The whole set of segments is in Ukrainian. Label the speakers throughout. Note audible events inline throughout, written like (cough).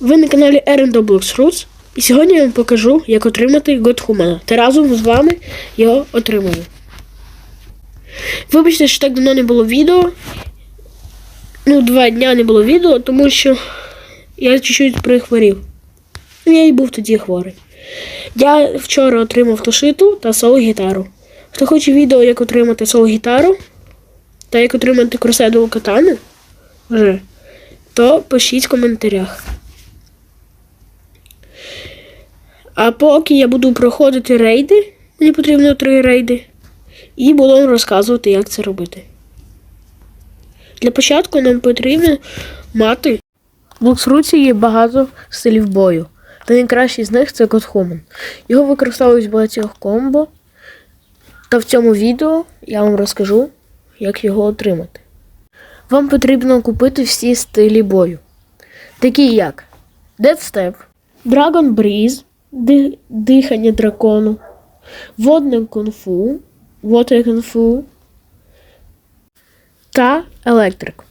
Speaker 1: Ви на каналі Roblox Roots. І сьогодні я вам покажу, як отримати Godhumana. Та разом з вами його отримую. Вибачте, що так давно не було відео. Ну, два дня не було відео, тому що я чуть-чуть прихворів. Ну, я і був тоді хворий. Я вчора отримав тушиту та соло-гітару. Хто хоче відео, як отримати соло-гітару та як отримати курседову катану, вже, то пишіть в коментарях. А поки я буду проходити рейди, мені потрібно три рейди, і буду розказувати, як це робити. Для початку нам потрібно мати. В Луксруці є багато стилів бою. Та найкращий з них це Godhuman. Його використовують в багатьох комбо. Та в цьому відео я вам розкажу, як його отримати. Вам потрібно купити всі стилі бою, такі як Dead Step, Dragon Breeze, дихання дракону, водне кунг-фу, Water Kung-Fu та Електрик.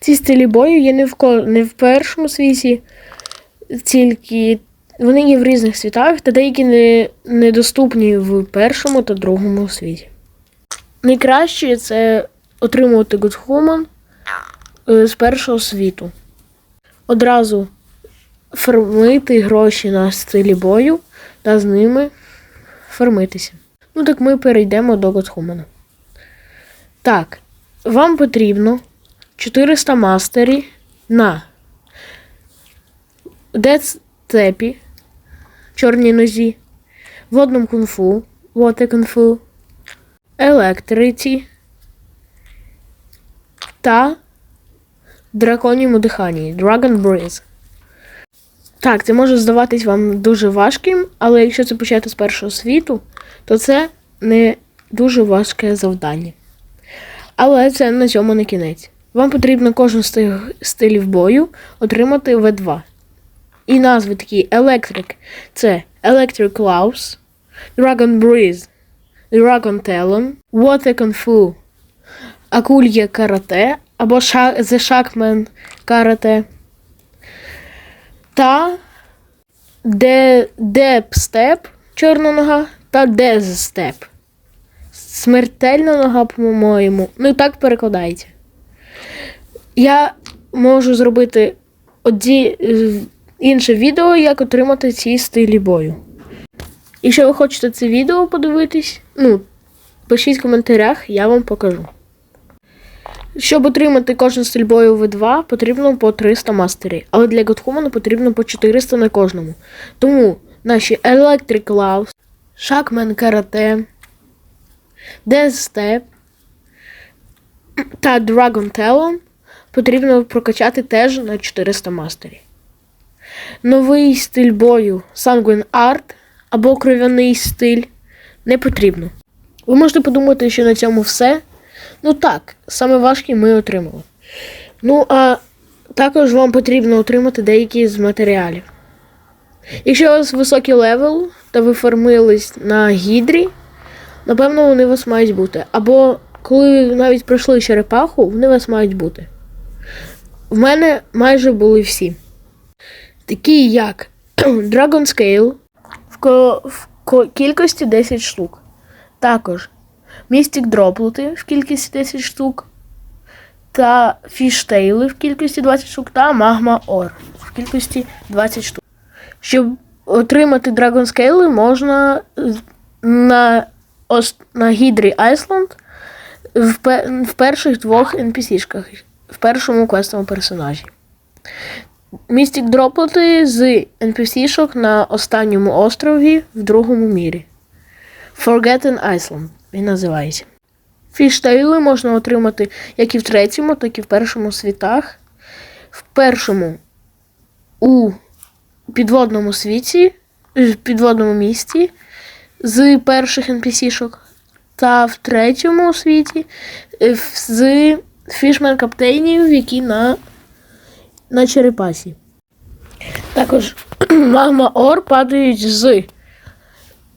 Speaker 1: Ці стилі бою є не в, ко- не в першому світі, тільки вони є в різних світах, та деякі не, недоступні в першому та другому світі. Найкраще це отримувати Godhuman е, з першого світу. Одразу фармити гроші на стилі бою та з ними фармитися. Ну так ми перейдемо до Godhumana. Так, вам потрібно 400 мастері на Дедстепі, чорній нозі, водному кунг-фу, воте кунг-фу, електриці та драконьому диханні Dragon Breeze. Так, це може здаватись вам дуже важким, але якщо це почати з першого світу, то це не дуже важке завдання. Але це на цьому не кінець. Вам потрібно кожен з тих стилів бою отримати В2. І назви такі Electric це Electric Claws, Dragon Breeze, Dragon Talon, Water Kung Fu, Акульє Карате або The Shackman Карате та Де- Деп Step Чорна нога та Step. Смертельна нога, по-моєму. Ну, так перекладається. Я можу зробити оді... інше відео, як отримати ці стилі бою. Якщо ви хочете це відео подивитись, ну, пишіть в коментарях, я вам покажу. Щоб отримати кожен стиль бою в 2 потрібно по 300 мастерів, але для Godhumana потрібно по 400 на кожному. Тому наші Electric Gloves, Shackman Karate, Death Step та Dragon Talon потрібно прокачати теж на 400 мастерів. Новий стиль бою Sanguine Art або кров'яний стиль не потрібно. Ви можете подумати, що на цьому все. Ну так, саме важкі ми отримали. Ну, а також вам потрібно отримати деякі з матеріалів. Якщо у вас високий левел та ви фармились на гідрі, напевно, вони у вас мають бути. Або коли навіть пройшли черепаху, вони у вас мають бути. В мене майже були всі. Такі як (clears throat) Dragon Scale в, ко- в ко- кількості 10 штук. Також Mystic Дроплети в кількості 10 штук. Та фіштейли в кількості 20 штук та Magma Ore в кількості 20 штук. Щоб отримати Dragon Scale, можна на, на Гідрі Айсланд в, пе- в перших двох NPC-шках, в першому квестовому персонажі. Містік дроплети з NPC-шок на останньому острові в другому мірі. Forgotten Island він називається. Фіштейли можна отримати як і в третьому, так і в першому світах. В першому у підводному світі, е, підводному місті з перших NPC-шок. Та в третьому світі е, з фішмен каптейнів, які на, на черепасі. Також (clears throat) магма Ор падають з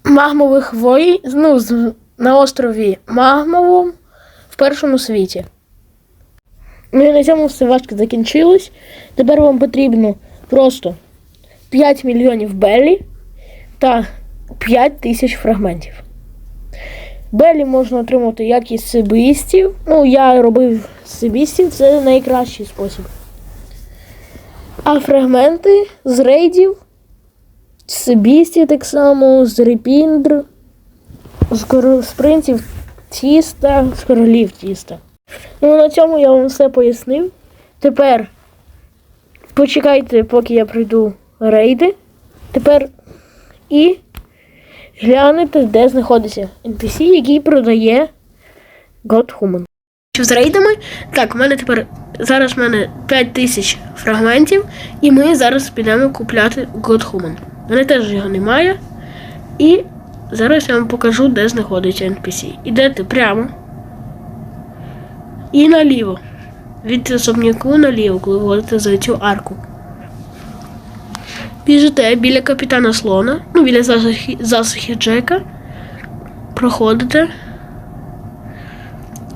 Speaker 1: магмових воїн, ну, з, на острові Магмовому в першому світі. Ну і на цьому все важко закінчилось. Тепер вам потрібно просто 5 мільйонів белі та 5 тисяч фрагментів. Белі можна отримати як із сибістів. Ну, я робив сибістів, це найкращий спосіб. А фрагменти з рейдів, сибістів так само, з репіндр, з, кор- з принців тіста, з королів тіста. Ну, на цьому я вам все пояснив. Тепер почекайте, поки я пройду рейди. Тепер і глянете, де знаходиться NPC, який продає God Human. Що з рейдами? Так, у мене тепер зараз в мене 5 тисяч фрагментів, і ми зараз підемо купляти God Human. У мене теж його немає. І зараз я вам покажу, де знаходиться NPC. Ідете прямо. І наліво. Від особняку наліво, коли вводите за цю арку. Біжите біля капітана слона, ну біля засухи, засухи Джека. Проходите.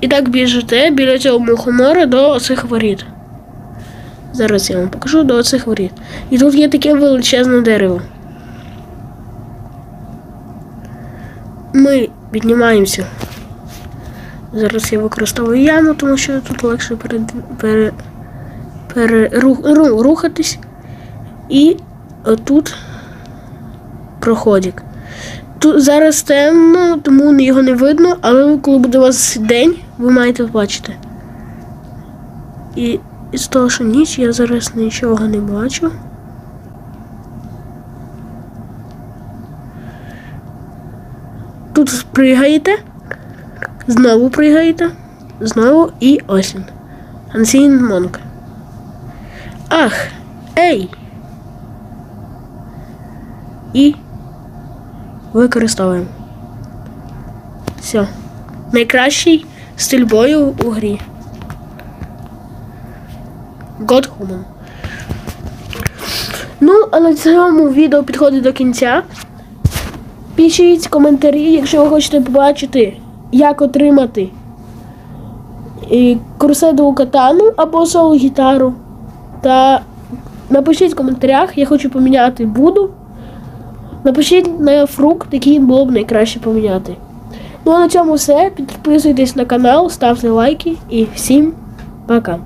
Speaker 1: І так біжите біля цього мухомора до оцих воріт. Зараз я вам покажу до оцих воріт. І тут є таке величезне дерево. Ми піднімаємося. Зараз я використовую яму, тому що тут легше перед, пере, пере, ру- рухатись. І отут проходик. Тут зараз темно, тому його не видно, але коли буде у вас день, ви маєте бачити. І з того, що ніч, я зараз нічого не бачу. Тут пригаєте, знову пригаєте, знову і ось він. Unseen. Ах, ей! І використовуємо. Все. Найкращий стиль бою у грі. God Human. Ну, а на цьому відео підходить до кінця. Пишіть коментарі, якщо ви хочете побачити, як отримати курседову катану або соло гітару. Та напишіть в коментарях, я хочу поміняти буду. Напишіть на фрукт, який було б найкраще поміняти. Ну а на цьому все. Підписуйтесь на канал, ставте лайки і всім пока.